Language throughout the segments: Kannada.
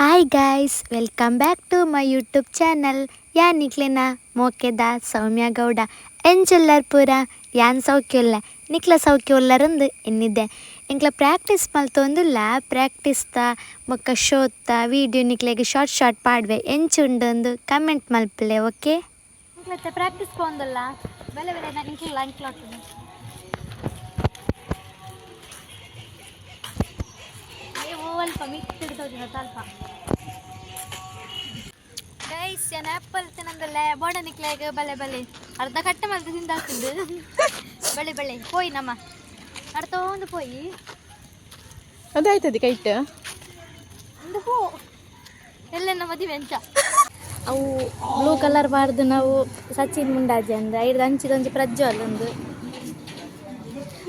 Hi guys welcome back to my YouTube channel ಯಾನ್ ನಿಕ್ಲೆನ ಮೋಕೆದ, ಸೌಮ್ಯ ಗೌಡ ಎಂಚುಲ್ಲರ್ ಪೂರ ಯಾನ್ ಸೌಖ್ಯ ನಿಕ್ಲ ಸೌಖ್ಯ ಉಲ್ಲರಂದು ಎನ್ನಿದ್ದೆ ಎಂಕ್ಲ ಪ್ರಾಕ್ಟೀಸ್ ಮಲ್ತೊಂದುಲ್ಲ ತ ಮೊಕ್ಕ ಶೋತ್ತ ವಿಡಿಯೋ ನಿಕ್ಲೆಗೆ ಶಾರ್ಟ್ ಶಾರ್ಟ್ ಪಾಡ್ವೆ. ಎಂಚುಂಡೊಂದು ಕಮೆಂಟ್ ಮಲ್ಪಲೆ ಓಕೆ ಪ್ರಾಕ್ಟೀಸ್ ಪೋಂದಲ್ಲ ಬೆಲೆ ಬೆಲೆ ಅಲ್ಪ ಮಿಕ್ಕಿಡ್ತೋದಿನ ಸ್ವಲ್ಪ ಗೈಸ್ ഞാൻ ಆಪಲ್ ತಿನ್ನಂದಲ್ಲ ಬೋಡ ನಿಕ್ಲಾಗ ಬಲೆ ಬಲೆ. ಅರ್ಧ ಕಟ್ಟ ಮಲ್ತ ತಿಂದಾಕಿಂದು ಬಳೆ ಬಳೆ ಪೋಯಿ ನಮ್ಮ. ಒಂದು ಪೋಯಿ. ಅದಾಯ್ತದೆ ಕೈಟ್ ಒಂದು ಹೂ. ಎಲ್ಲೆನ್ನ ಮದುವೆ ಅಂತ. ಅವು ಬ್ಲೂ ಕಲರ್ ಬಾರ್ದು ನಾವು ಸಚಿನ್ ಮುಂಡಾಜಿ ಅಂದ್ರೆ ಐದು ಅಂಚಿದೊಂದು ಪ್ರಜ್ವಲ್ ಒಂದು.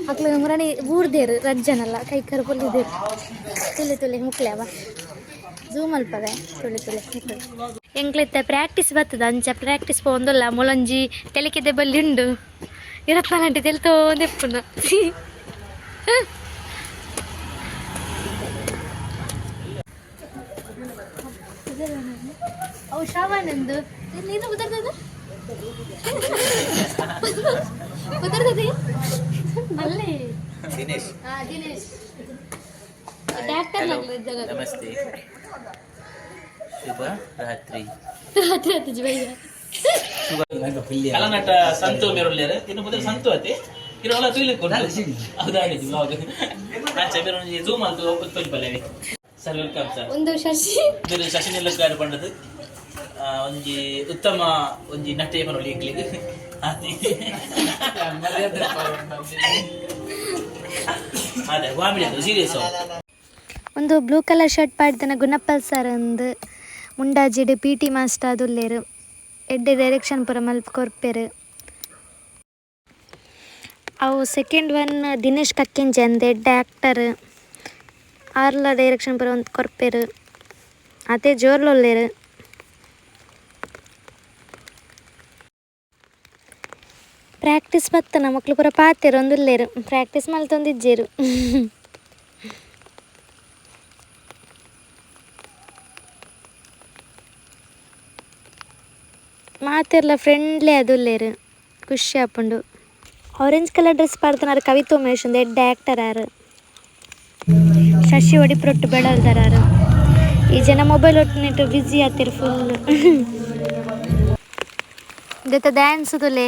ಮಕ್ಳು ಮುರಣಿ ಊರ್ದೇರು ರಜ್ಜನಲ್ಲ ಕೈ ಕರು ಪೊಲ್ಲಿದೇರು ತುಳಿ ತುಳಿ ಮುಕ್ಲೆ ಅವ. ಝೂಮ್ ಅಲ್ಪವೆ ತುಳಿ ತುಳಿ ಎಂಕ್ಲೆತ್ತ ಪ್ರಾಕ್ಟೀಸ್ ಬರ್ತದ ಅಂಚ ಪ್ರಾಕ್ಟೀಸ್ ಪೋಂದಲ್ಲ ಮೊಲೊಂಜಿ ತೆಲಿಕೆದೆ ಬಲ್ಲಿ ಉಂಡು. ಇರತ್ನಾಲಂಟಿ ತೆಲ್ತೋಂದೆಪ್ಪುನ ಅವು ಶ್ರಾವಣಂದು ನೀನು ಉದರ್ದದ ಉದರ್ದದೆ ಅಲ್ಲೇ. ದಿನೇಶ್. ಹಾ ದಿನೇಶ್. ಡಾಕ್ಟರ್ ಇದ್ದಾಗ ನಮಸ್ತೆ. ಶುಭ ರಾತ್ರಿ. ರಾತ್ರಿ ಹತ್ತು ಶುಭ. ಕಲನಟ ಸಂತು ಮೆರುಳ್ಳ್ಯಾರ. ಇನ್ನು ಮೊದಲು ಸಂತು ಅತಿ. ಇರೋಲ್ಲ ಬ್ಲಾಗ್ ನಾನು ಚಬೇರ ಝೂಮ್ ಅಂತ ಸರ್ ವೆಲ್ಕಮ್ ಸರ್ ಒಂದು ಶಶಿ. ಇದು ಶಶಿ ನಿಲ್ಲಸ್ಕಾರ ಪಂಡದು ಆ, ಒಂಜಿ ಉತ್ತಮ ಒಂಜಿ ನಟೆ ಮನೊಲಿ ಇಕ್ಲಿಗೆ. ಅದೇ ಅದು ಒಂದು ಬ್ಲೂ ಕಲರ್ ಶರ್ಟ್ ಪಾಡ್ದನ ಗುಣಪ್ಪಲ್ ಸರ್ ಒಂದು ಮುಂಡಾಜಿಡ್ ಪಿ ಟಿ ಮಾಸ್ಟರ್ ಅದುಲ್ಲೇರು, ಎಡ್ಡೆ ಡೈರೆಕ್ಷನ್ ಪುರ ಮಲ್ಪ ಕೊರ್ಪೇರು ಅವು ಸೆಕೆಂಡ್ ಒನ್ ದಿನೇಶ್ ಕಕ್ಕಿಂಜ್ ಅಂದ, ಎಡ್ಡೆ ಆ್ಯಕ್ಟರ್ ಆರ್ಲ ಡೈರೆಕ್ಷನ್ ಪುರ ಒಂದು ಕೊರ್ಪೇರು ಅದೇ ಜೋರ್ಲೊಲ್ಲೇರು. ಪ್ರಾಕ್ಟೀಸ್ ಬತ್ತನ ಮಕ್ಳು ಪೂರ ಪಾತೆರು ಒಂದುಲ್ಲೇರು ಪ್ರಾಕ್ಟೀಸ್ ಮಲ್ತೊಂದಿಜ್ಜೇರು ಮಾತೆರ್ಲ ಫ್ರೆಂಡ್ಲಿ ಅದುಲ್ಲೇರು ಖುಷಿ ಆಪುಂಡು orange colour dress ಪಾಡ್ತಾನಾರು Kavita Umesh ಒಂದು ಎಡ್ಡ ಆ್ಯಕ್ಟರ್ ಆರು ಶಶಿ ಒಡಿಪ್ರೊಟ್ಟು ಬೆಳಲ್ದಾರು ಈ ಜನ ಮೊಬೈಲ್ ಒಟ್ಟಿನಿಟ್ಟು ಬ್ಯುಸಿ ಆತಿರು ಫುಲ್ ಇದೆತ್ತ ಡ್ಯಾನ್ಸ್ ತುಲೆ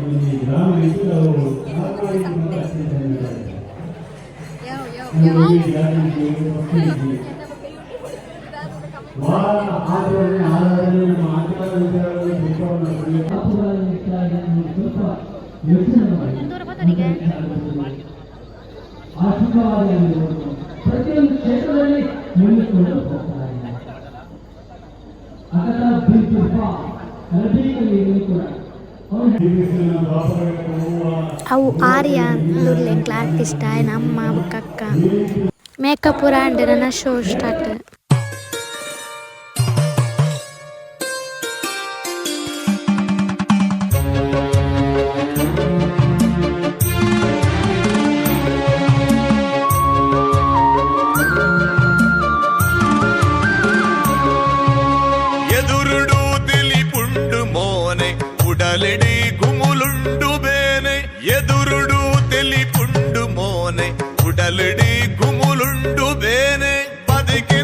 ಬತ್ತ ದೂರ್ಲಯ್ಯ ದೂರ ಬಂದನಿಗೆ ಪ್ರತಿಯೊಂದು ಕ್ಷೇತ್ರದಲ್ಲಿ ಮುಂದಿಕೊಂಡು ಹೋಗ್ತಾರೆ ಅಗಲ ಬಿಂಬಿಂಬ ನದಿಗಳಲ್ಲಿ ಕೂಡ ಅವು ಆರ್ಯ ದುರ್ಲೆ ಕ್ಲಾರ್ಕ್ ಇಷ್ಟ ನಮ್ಮ ಕಕ್ಕ ಮೇಕಪ್ ಪೂರ ಅಂಡ್ ನನ್ನ ಶೋ ಇಷ್ಟ ಆಗ್ತದೆ అలడి గుములుండు బేనే పదికి